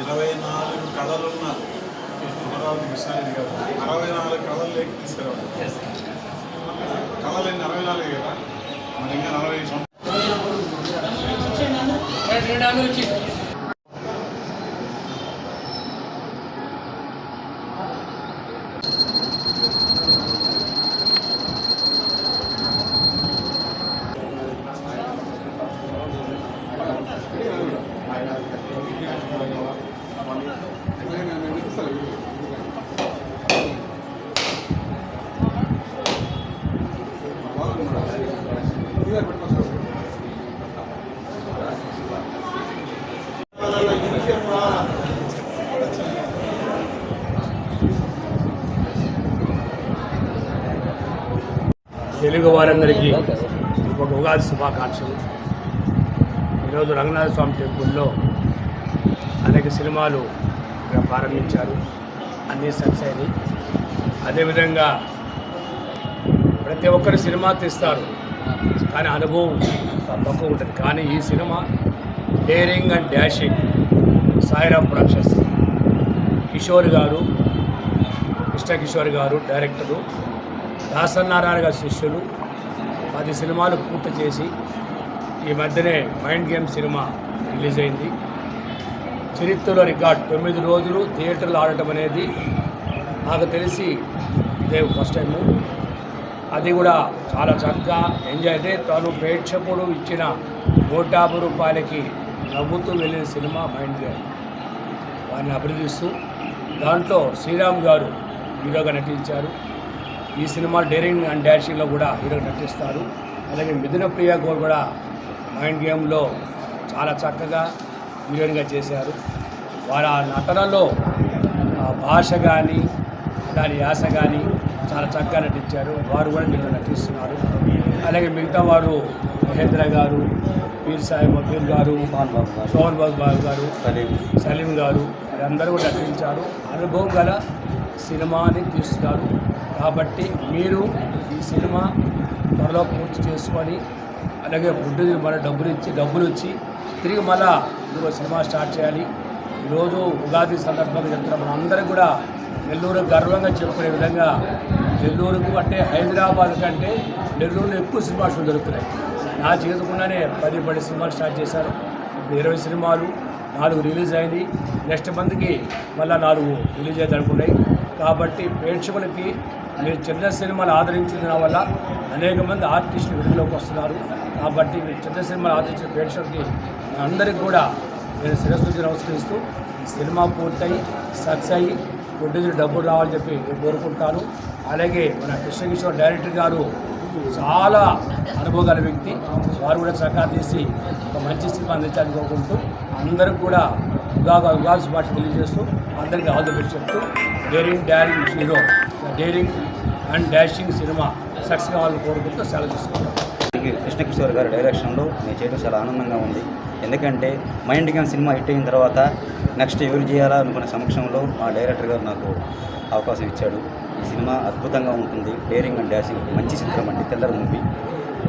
ఇరవై నాలుగు కళలు ఉన్నారు కృష్ణారెడ్డి అరవై నాలుగు కళలు లేక తీసుకురావాలి. కళలు అరవై నాలుగు కదా. తెలుగు వారందరికీ ఒక ఉగాది శుభాకాంక్షలు. ఈరోజు రంగనాథ స్వామి టెంపుల్లో అనేక సినిమాలు ఇక్కడ ప్రారంభించారు. అన్నీ సక్సెస్ అయినాయి. అదేవిధంగా ప్రతి ఒక్కరు సినిమా తీస్తారు. కానీ అనుభవం చాలా తక్కువ ఉంటుంది. కానీ ఈ cinema daring and dashing Sairam productions. Kishore గారు కృష్ణకిషోర్ గారు డైరెక్టరు దాసనారాయణ గారి శిష్యులు పది సినిమాలు పూర్తి చేసి ఈ మధ్యనే మైండ్ గేమ్ సినిమా రిలీజ్ అయింది. చరిత్రలో రికార్డ్ తొమ్మిది రోజులు థియేటర్లు ఆడటం అనేది నాకు తెలిసి ఇదే ఫస్ట్ టైము. అది కూడా చాలా చక్కగా ఎంజాయ్ అయితే తాను ప్రేక్షకుడు ఇచ్చిన నూట రూపాయలకి నవ్వుతూ వెళ్ళిన సినిమా మైండ్ గేమ్. వారిని అభినందిస్తూ దాంట్లో శ్రీరామ్ గారు హీరోగా నటించారు. ఈ సినిమా డేరింగ్ అండ్ డాషింగ్లో కూడా హీరోగా నటిస్తారు. అలాగే మిథున ప్రియ గోల్ కూడా మైండ్ గేమ్లో చాలా చక్కగా హీరోయిన్గా చేశారు. వారి ఆ నటనలో భాష కానీ దాని యాస కానీ చాలా చక్కగా నటించారు. వారు కూడా దీంట్లో నటిస్తున్నారు. అలాగే మిగతా వారు మహేంద్ర గారు పీర్ సాహెబ్ అబీర్ గారు సోహన్ బాబు బాబు గారు సలీం గారు అందరూ కూడా నటించారు. అనుభవం గల సినిమాని తీస్తున్నారు. కాబట్టి మీరు ఈ సినిమా త్వరలో పూర్తి చేసుకొని అలాగే ఫుడ్ మన డబ్బులు ఇచ్చి డబ్బులు ఇచ్చి తిరిగి మళ్ళా ఇంకో సినిమా స్టార్ట్ చేయాలి. ఈరోజు ఉగాది సందర్భంగా చెప్తున్నాం మనందరం కూడా నెల్లూరు గర్వంగా చెప్పుకునే విధంగా నెల్లూరుకు అంటే హైదరాబాద్ కంటే నెల్లూరులో ఎక్కువ సినిమా షోలు దొరుకుతున్నాయి నా చేతుకుండానే పది పది సినిమాలు స్టార్ట్ చేశారు. ఇప్పుడు ఇరవై సినిమాలు నాలుగు రిలీజ్ అయింది. నెక్స్ట్ మంత్కి మళ్ళీ నాలుగు రిలీజ్ అయితే అనుకున్నాయి. కాబట్టి ప్రేక్షకులకి మీరు చిన్న సినిమాలు ఆదరించిన వల్ల అనేక మంది ఆర్టిస్టులు విడుదలకు వస్తున్నారు. కాబట్టి మీరు చిన్న సినిమాలు ఆదరించిన ప్రేక్షకులకి అందరికీ కూడా నేను శిరస్సు నమస్కరిస్తూ ఈ సినిమా పూర్తయి సక్సెస్ అయ్యి ప్రొడ్యూసర్ డబ్బులు రావాలని చెప్పి నేను కోరుకుంటాను. అలాగే మన కృష్ణకిషోర్ డైరెక్టర్ గారు చాలా అనుభవం గల వ్యక్తి. వారు కూడా చక్కగా తీసి ఒక మంచి సినిమా అందించాలని కోరుకుంటూ అందరికి కూడా ఉగాగా ఉగాది పాటు తెలియజేస్తూ అందరికీ ఆల్ ద బెస్ట్ చెప్తూ daring daring hero daring and dashing cinema success కావాలని కోరుకుంటూ సెలవు తీసుకుంటాం కృష్ణకిషోర్ గారి డైరెక్షన్లో నేను చేయడం చాలా ఆనందంగా ఉంది. ఎందుకంటే మైండ్ గేమ్ సినిమా హిట్ అయిన తర్వాత నెక్స్ట్ ఎవరు చేయాలా సమక్షంలో మా డైరెక్టర్ గారు నాకు అవకాశం ఇచ్చాడు. ఈ సినిమా అద్భుతంగా ఉంటుంది. డేరింగ్ అండ్ డాషింగ్ మంచి చిత్రం అండి. తెల్లర మూవీ.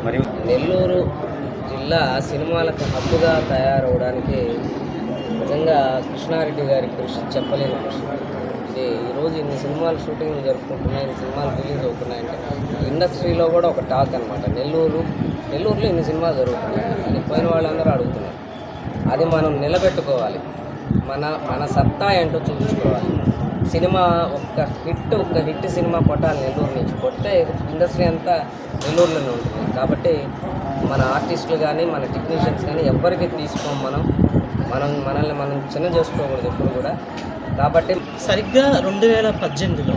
మరియు నెల్లూరు జిల్లా సినిమాలకు హబ్బుగా తయారవడానికి నిజంగా కృష్ణారెడ్డి గారి కృషి చెప్పలేని కృషి ఇది ఈరోజు ఇన్ని సినిమాలు షూటింగ్లు జరుపుకుంటున్నాయి ఇన్ని సినిమాలు రిలీజ్ అవుతున్నాయంటే ఇండస్ట్రీలో కూడా ఒక టాక్ అనమాట నెల్లూరు నెల్లూరులో ఇన్ని సినిమాలు జరుగుతున్నాయి. అని పోయిన వాళ్ళందరూ అడుగుతున్నారు. అది మనం నిలబెట్టుకోవాలి. మన మన సత్తా ఏంటో చూపించుకోవాలి. సినిమా ఒక్క హిట్ ఒక్క హిట్ సినిమా కొట్టాలి నెల్లూరు నుంచి. కొట్టే ఇండస్ట్రీ అంతా నెల్లూరులోనే ఉంటుంది. కాబట్టి మన ఆర్టిస్టులు కానీ మన టెక్నీషియన్స్ కానీ ఎవ్వరికి తీసుకోం మనం. మనం మనల్ని మనం చిన్న చేసుకోకూడదు ఎప్పుడు కూడా. కాబట్టి సరిగ్గా రెండు వేల పద్దెనిమిదిలో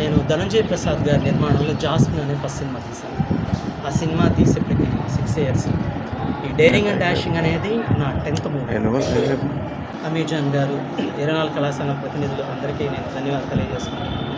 నేను ధనంజయ్ ప్రసాద్ గారి నిర్మాణంలో జాస్మిన్ అనే ఫస్ట్ సినిమా తీశాను. ఆ సినిమా తీసేప్పటికి సిక్స్ ఇయర్స్ ఈ డేరింగ్ అండ్ డాషింగ్ అనేది నా టెన్త్ మూవీ. అమీజాన్ గారు ఇరవై నాలుగు కళాశాల ప్రతినిధులు అందరికీ నేను ధన్యవాదాలు తెలియజేస్తున్నాను.